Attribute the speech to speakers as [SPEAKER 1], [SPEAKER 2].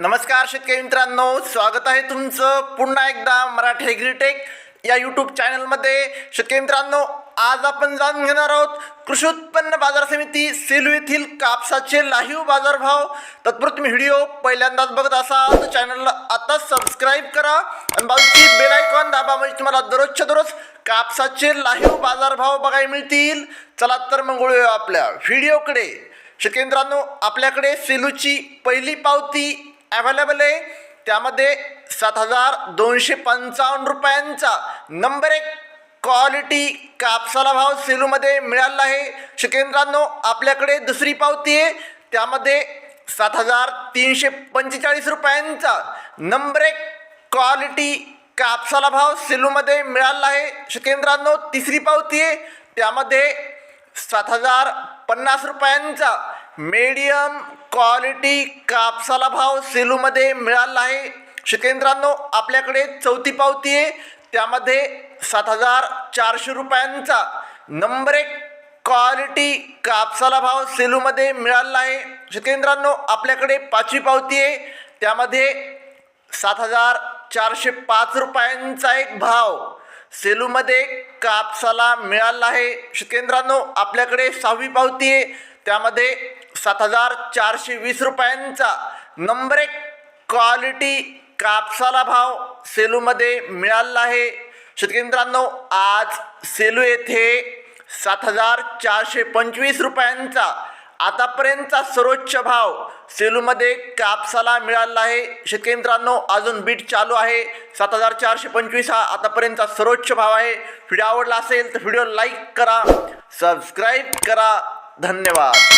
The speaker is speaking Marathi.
[SPEAKER 1] नमस्कार शेतकरी मित्रांनो स्वागत आहे तुमचं पुन्हा एकदा मराठी एग्रीटेक या यूट्यूब चॅनलमध्ये शेतकरी मित्रांनो आज आपण जाणून घेणार आहोत कृषी उत्पन्न बाजार समिती सेलू येथील कापसाचे लाईव्ह बाजारभाव. तत्पूर्वी तुम्ही व्हिडिओ पहिल्यांदाच बघत असाल तर चॅनलला आता सबस्क्राईब करा आणि बाजूची बेल आयकॉन दाबा म्हणजे तुम्हाला दररोजच्या दररोज कापसाचे लाईव्ह बाजारभाव बघायला मिळतील. चला तर मग वळूया आपल्या व्हिडिओकडे. शेतकरी मित्रांनो आपल्याकडे सेलूची पहिली पावती अवेलेबल आहे. त्यामध्ये सात हजार दोनशे पंचावन्न रुपयांचा नंबर एक क्वालिटी कापसाला भाव सेलूमध्ये मिळाला आहे. शिकेंद्रांनो आपल्याकडे दुसरी पावती आहे. त्यामध्ये सात हजार तीनशे पंचेचाळीस रुपयांचा नंबर एक क्वालिटी कापसाला भाव सेलूमध्ये मिळाला आहे. शिकेंद्रांनो तिसरी पावती आहे. त्यामध्ये सात हजार पन्नास रुपयांचा मीडियम क्वालिटी कापसाला भाव सेलूमध्ये मिळाला आहे. शिकेंद्रांनो आपल्याकडे चौथी पावती आहे. त्यामध्ये सात हजार चारशे रुपयांचा नंबर एक क्वालिटी कापसाला भाव सेलूमध्ये मिळाला आहे. शेतकरी आपल्याकडे पाचवी पावती आहे. त्यामध्ये सात हजार चारशे पाच रुपयांचा एक भाव सेलूमध्ये कापसाला मिळाला आहे. शेतकरी आपल्याकडे सहावी पावती आहे. त्यामध्ये सात हजार चारशे वीस रुपयांचा नंबर एक क्वालिटी कापसाला भाव सेलूमध्ये मिळाला आहे. शेतकरी मित्रांनो आज सेलू येथे सात हजार चारशे पंचवीस रुपयांचा आतापर्यंतचा सर्वोच्च भाव सेलूमध्ये कापसाला मिळाला आहे. शेतकरी मित्रांनो अजून बीट चालू आहे. सात हजार चारशे पंचवीस हा आतापर्यंतचा सर्वोच्च भाव आहे. व्हिडिओ आवडला असेल तर व्हिडिओ लाईक करा सबस्क्राईब करा. धन्यवाद.